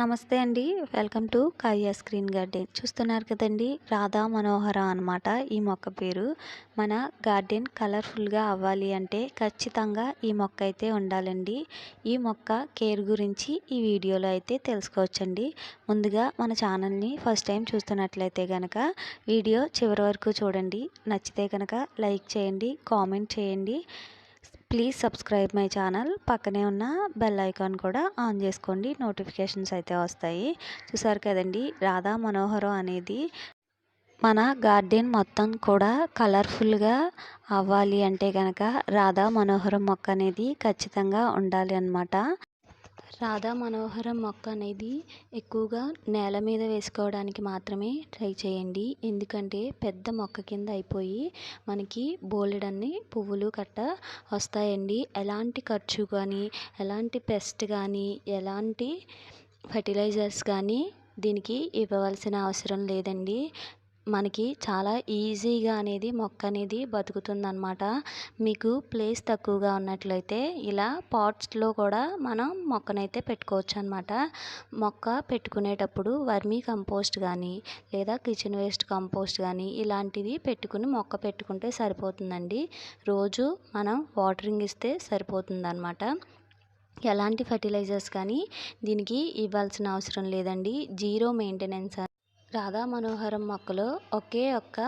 నమస్తే అండి. Welcome to కాయ్యా స్క్రీన్ గార్డెన్. చూస్తున్నారు కదండి రాధా మనోహర అనమాట ఈ మొక్క పేరు. మన గార్డెన్ కలర్ఫుల్గా అవ్వాలి అంటే ఖచ్చితంగా ఈ మొక్క అయితే ఉండాలండి. ఈ మొక్క కేర్ గురించి ఈ వీడియోలో అయితే తెలుసుకోవచ్చండి. ముందుగా మన ఛానల్ని ఫస్ట్ టైం చూస్తున్నట్లయితే కనుక వీడియో చివరి వరకు చూడండి. నచ్చితే కనుక లైక్ చేయండి కామెంట్ చేయండి. Please subscribe my channel. పక్కనే ఉన్న బెల్ ఐకాన్ కూడా ఆన్ చేసుకోండి. నోటిఫికేషన్స్ అయితే వస్తాయి. చూసారు కదండి రాధా మనోహరం అనేది మన గార్డెన్ మొత్తం కూడా కలర్ఫుల్గా అవ్వాలి అంటే కనుక రాధా మనోహరం మొక్క అనేది ఖచ్చితంగా ఉండాలి అన్నమాట. రాధా మనోహరం మొక్క అనేది ఎక్కువగా నేల మీద వేసుకోవడానికి మాత్రమే ట్రై చేయండి. ఎందుకంటే పెద్ద మొక్క కింద అయిపోయి మనకి బోలెడన్ని పువ్వులు కట్ట వస్తాయండి. ఎలాంటి ఖర్చు కానీ ఎలాంటి పెస్ట్ కానీ ఎలాంటి ఫర్టిలైజర్స్ కానీ దీనికి ఇవ్వవలసిన అవసరం లేదండి. మనకి చాలా ఈజీగా అనేది మొక్క అనేది బతుకుతుందనమాట మీకు ప్లేస్ తక్కువగా ఉన్నట్లయితే ఇలా పాట్స్లో కూడా మనం మొక్కనైతే పెట్టుకోవచ్చు అనమాట మొక్క పెట్టుకునేటప్పుడు వర్మీ కంపోస్ట్ కానీ లేదా కిచెన్ వేస్ట్ కంపోస్ట్ కానీ ఇలాంటివి పెట్టుకుని మొక్క పెట్టుకుంటే సరిపోతుందండి. రోజు మనం వాటరింగ్ ఇస్తే సరిపోతుందన్నమాట. ఎలాంటి ఫర్టిలైజర్స్ కానీ దీనికి ఇవ్వాల్సిన అవసరం లేదండి. జీరో మెయింటెనెన్స్ రాధా మనోహరం మొక్కలో ఒకే ఒక్క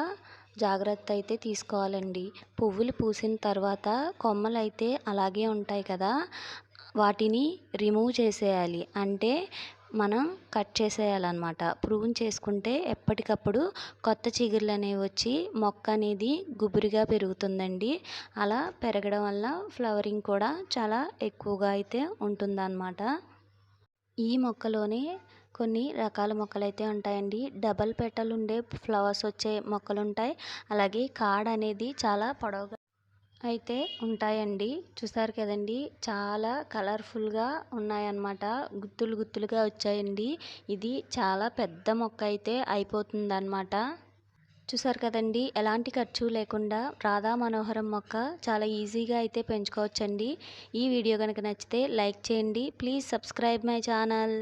జాగ్రత్త అయితే తీసుకోవాలండి. పువ్వులు పూసిన తర్వాత కొమ్మలు అయితే అలాగే ఉంటాయి కదా వాటిని రిమూవ్ చేసేయాలి. అంటే మనం కట్ చేసేయాలన్నమాట. ప్రూన్ చేసుకుంటే ఎప్పటికప్పుడు కొత్త చిగుర్లు అనేవి వచ్చి మొక్క అనేది గుబురుగా పెరుగుతుందండి. అలా పెరగడం వల్ల ఫ్లవరింగ్ కూడా చాలా ఎక్కువగా అయితే ఉంటుందన్నమాట. ఈ మొక్కలోనే కొన్ని రకాల మొక్కలు అయితే ఉంటాయండి. డబల్ పెటల్ ఉండే ఫ్లవర్స్ వచ్చే మొక్కలు ఉంటాయి అలాగే కాడ అనేది చాలా పొడవుగా అయితే ఉంటాయండి. చూసారు కదండి? చాలా కలర్ఫుల్గా ఉన్నాయన్నమాట. గుత్తులు గుత్తులుగా వచ్చాయండి. ఇది చాలా పెద్ద మొక్క అయితే అయిపోతుందన్నమాట. చూసారు కదండి? ఎలాంటి ఖర్చు లేకుండా రాధా మనోహరం మొక్క చాలా ఈజీగా అయితే పెంచుకోవచ్చండి. ఈ వీడియో కనుక నచ్చితే లైక్ చేయండి. Please subscribe my channel.